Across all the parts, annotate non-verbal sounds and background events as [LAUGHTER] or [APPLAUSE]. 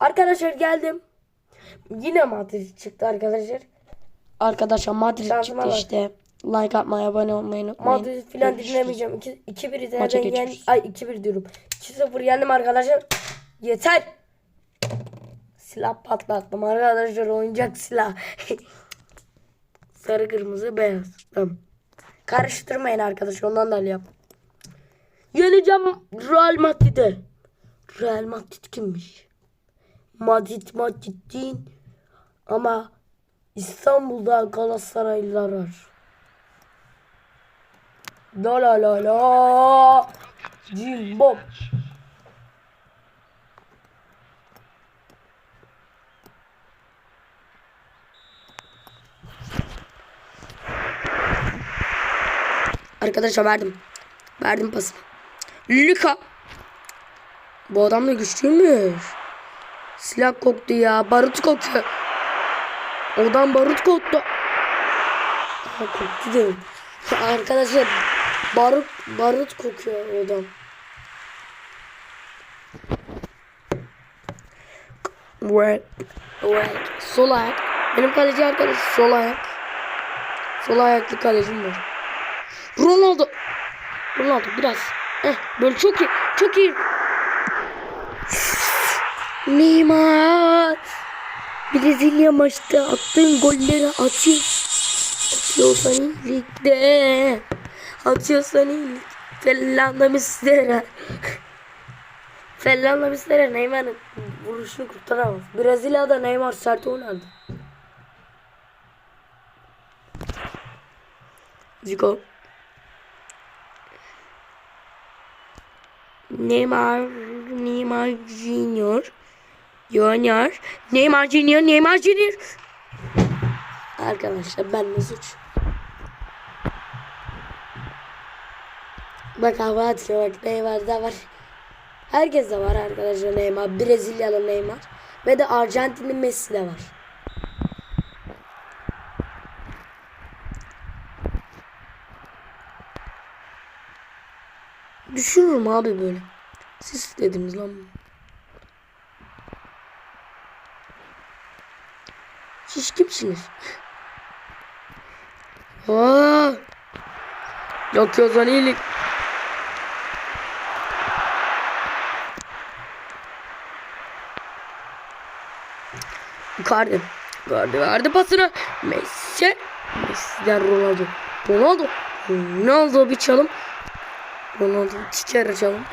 Arkadaşlar geldim. Yine Madrid çıktı arkadaşlar. Arkadaşlar Madrid Şansıma çıktı bak. işte. Like atmayı, abone olmayı unutmayın. Madrid falan Görüşürüz. dinlemeyeceğim. 2 2-1 Maça zaten yen geçiyoruz. ay 2-1 diyorum. 2-0 yendim arkadaşlar. Yeter. Silah patlattım arkadaşlar oyuncak silah. [LAUGHS] Sarı kırmızı beyaz. Tamam. Karıştırmayın arkadaşlar ondan da yap. Yeneceğim Real Madrid'e. Real Madrid kimmiş? Madrid Madrid değil. Ama İstanbul'da Galatasaraylılar var. La la la la. Cimbom. Arkadaşlar verdim. Verdim pasını. Luka. Bu adam da güçlüymüş. Silah koktu ya. Barut kokuyor. Odan barut koktu. Ha, koktu diyorum. Arkadaşlar barut barut kokuyor odan. Evet. Evet. Sol ayak. Benim kaleci arkadaş sol ayak. Sol ayaklı kalecim var. Ronaldo. Ronaldo biraz. Eh, böyle çok iyi. Çok iyi. Neymar. Brezilya maçta attığın golleri atıyor. Atıyorsan iyilikte. Atıyorsan iyilik. Fernando Mistera. Fernando Mistera Neymar'ın vuruşunu kurtaramaz. Brezilya'da Neymar sert oynardı. Zico. Neymar, Neymar Junior. Junior. Neymar Junior, Neymar Junior. Arkadaşlar ben de suç. Bak hava atıyor bak Neymar'da var. Herkes de var arkadaşlar Neymar. Brezilyalı Neymar. Ve de Arjantinli Messi de var. Düşürürüm abi böyle. Siz dediniz lan. Siz kimsiniz? Aa! Yakıyorsan iyilik. Icardi. Icardi verdi pasını. Messi. Messi'den Ronaldo. Ronaldo. Ronaldo bir çalım. Ronaldo iki kere çalım.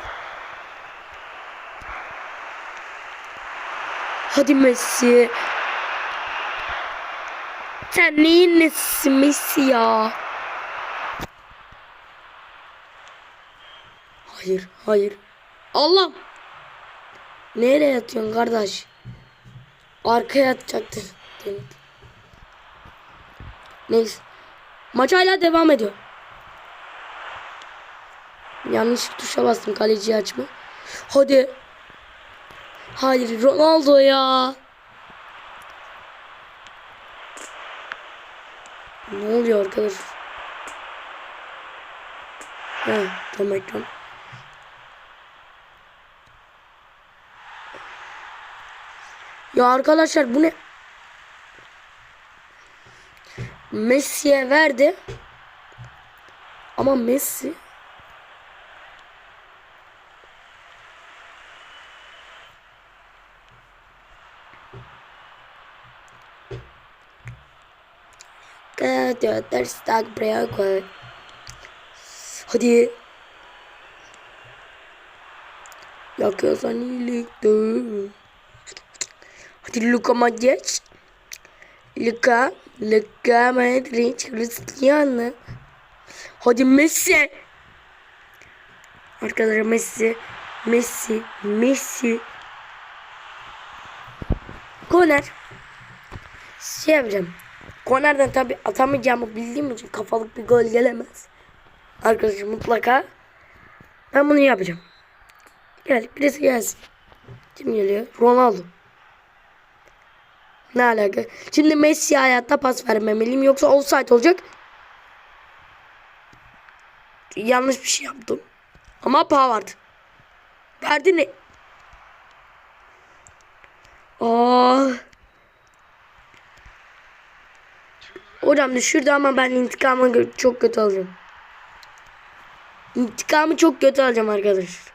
Hadi Messi. Sen neyin ya? Hayır, hayır. Allah! Nereye yatıyorsun kardeş? Arkaya atacaktır. demek. Neyse. Maç hala devam ediyor. Yanlış tuşa bastım kaleciyi açma. Hadi. Hayır Ronaldo ya. Ne oluyor arkadaş? Ha, tam ekran. Ya arkadaşlar bu ne? Messi'ye verdi. Ama Messi Hadi dersler buraya koy. Hadi. Yakıyorsan iyiliktir. Hadi Luka Modric. Luka. Luka Modric. Cristiano. Hadi Messi. Arkadaşlar Messi. Messi. Messi. Koner. Şey yapacağım. Kornerden tabi atamayacağımı bildiğim için kafalık bir gol gelemez. Arkadaşlar mutlaka ben bunu yapacağım. Gel birisi gelsin. Kim geliyor? Ronaldo. Ne alaka? Şimdi Messi hayatta pas vermemeliyim yoksa offside olacak. Yanlış bir şey yaptım. Ama Pavard. Verdi ne? Aa. Hocam düşürdü ama ben intikamı çok kötü alacağım. İntikamı çok kötü alacağım arkadaşlar.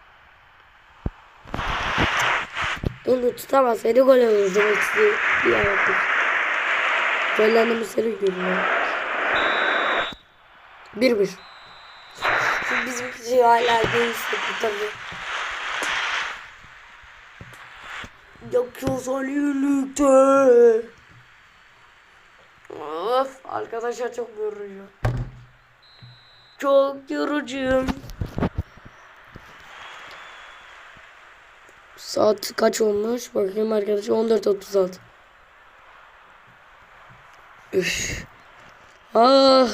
Onu tutamazsaydı gol olurdu. Hepsi bir ayakta. Gollerini seri görüyor. Bir bir. Bizim şey hala değilse tabii. Yakıyoruz Ali'likte. Of arkadaşlar çok yorucu. Çok yorucuyum. Saat kaç olmuş? Bakayım arkadaşlar 14.36. Üf. Ah.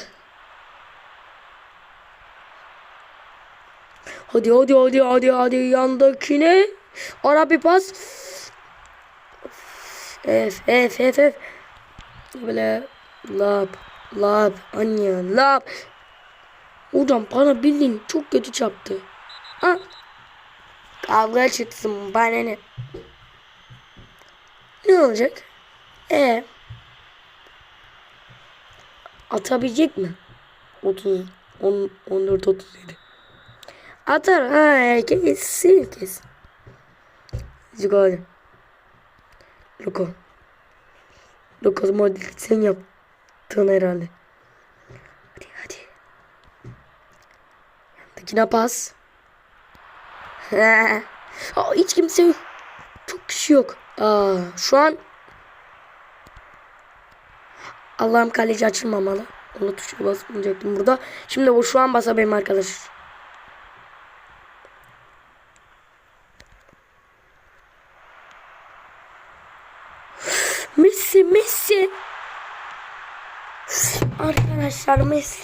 Hadi hadi hadi hadi hadi yandakine. Ara bir pas. F F F F. Böyle lap lap anya lap. Hocam bana bildiğin çok kötü çarptı. Ha. Kavga çıksın bana ne? Ne olacak? E atabilecek mi? 30 10 14 37. Atar ha kesin. Zico hadi. Luko. Luko Modric sen yaptın herhalde. Hadi hadi. Yandakine pas. [LAUGHS] Aa, hiç kimse yok. Çok kişi yok. Aa, şu an Allah'ım kaleci açılmamalı. Onu tuşa basmayacaktım burada. Şimdi bu şu an basabilirim arkadaşlar. Messi Messi. Arkadaşlar Messi.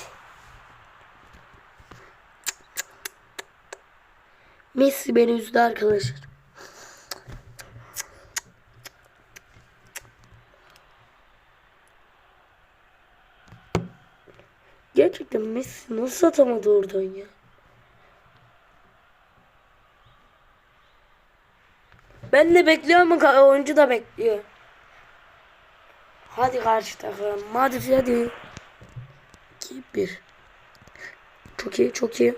Messi beni üzdü arkadaşlar. Gerçekten Messi nasıl atamadı oradan ya? Ben de bekliyorum ama oyuncu da bekliyor. Hadi karşı takım. Hadi hadi. 2 1. Çok iyi, çok iyi.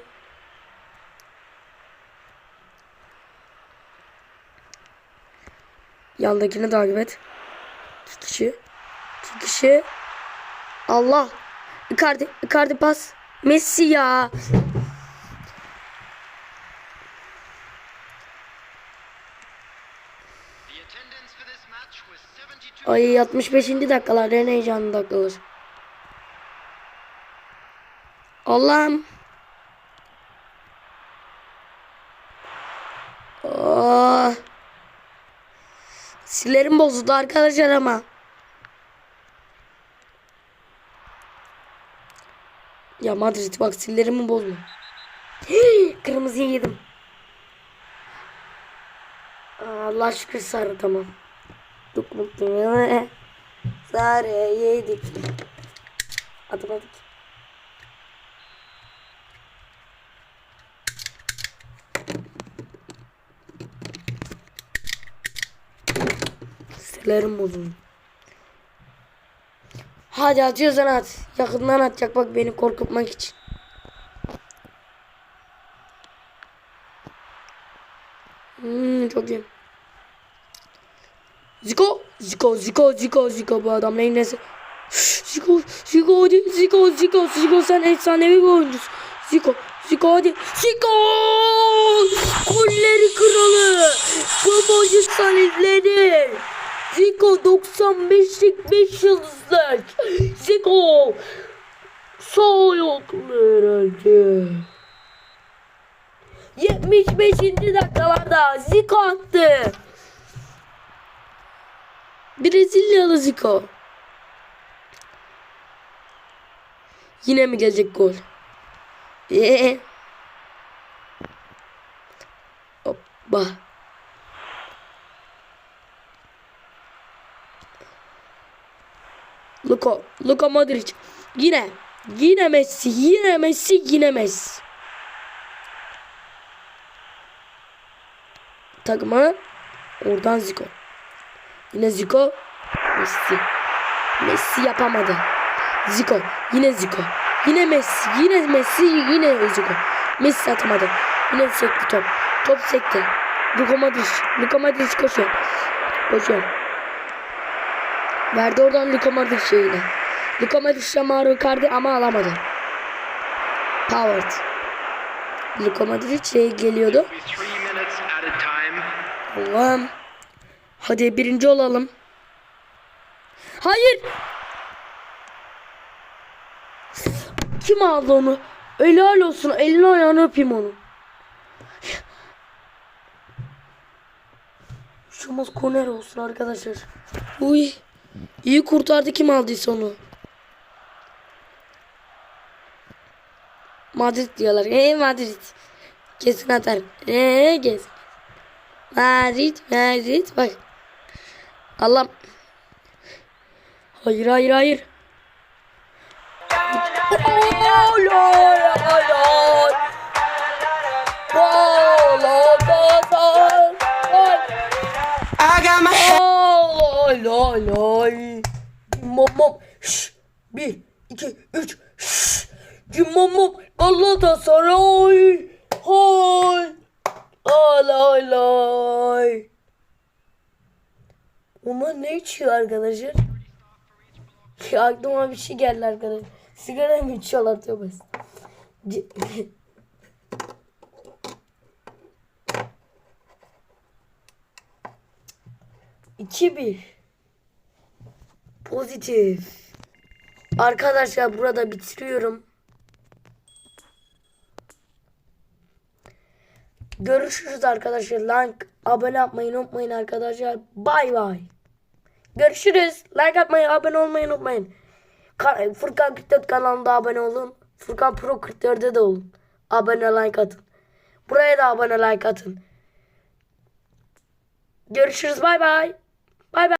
Yandakini takip et. İki kişi. İki kişi. Allah. Icardi, Icardi pas. Messi ya. The attendance for this match was 72. Ay 65. dakikalar en heyecanlı dakikalar. Allah'ım. Oh. Sillerim bozuldu arkadaşlar ama. Ya Madrid bak sillerimi bozma. Kırmızıyı yedim. Allah şükür sarı tamam. Çok mutluyum. [LAUGHS] Sarı yedik. Atamadık. Sillerim bozuldu. Hadi atıyorsan at. Yakından atacak bak beni korkutmak için. Hmm, çok iyi. Zico, Zico, Zico, Zico, Zico bu adam neyin nesi? Zico, Zico hadi, Zico, Zico, Zico sen efsanevi bir oyuncusun. Zico, Zico hadi, Zico! Golleri kralı, Babacık sanatları. Zico 95'lik 5 yıldızlar. Zico, sağ ayaklı herhalde. 75. dakikalarda Zico attı. Brezilyalı Zico. Yine mi gelecek gol? Ee. Luka, Modric. Yine. Yine Messi, yine Messi, yine Messi. Takımı oradan Zico. Yine Zico. Messi. Messi yapamadı. Zico. Yine Zico. Yine Messi. Yine Messi. Yine Zico. Messi atamadı. Yine sekti top. Top sekti. Luka Modric. Luka Modric koşuyor. Koşuyor. Verdi oradan Luka Modric'e yine. Luka Modric'e Mauro Icardi ama alamadı. Howard. Luka Modric şey geliyordu. Allah'ım. Hadi birinci olalım. Hayır. Kim aldı onu? Helal olsun. Elini ayağını öpeyim onu. Şumaz koner olsun arkadaşlar. Uy. İyi kurtardı kim aldıysa onu. Madrid diyorlar. Ey Madrid. Kesin atar. Eee kesin. Madrid, Madrid. Bak. Allah'ım. Hayır, hayır, hayır. Gol, Ama ne içiyor arkadaşlar? Ya aklıma bir şey geldi arkadaşlar. Sigara mı içiyorlar tövbe. C- [LAUGHS] İki bir. Pozitif. Arkadaşlar burada bitiriyorum. Görüşürüz arkadaşlar. Like, abone yapmayı unutmayın arkadaşlar. Bay bay. Görüşürüz. Like atmayı, abone olmayı unutmayın. Ka- Furkan 44 kanalında abone olun. Furkan Pro 44'de de olun. Abone like atın. Buraya da abone like atın. Görüşürüz. Bay bay. Bay bay.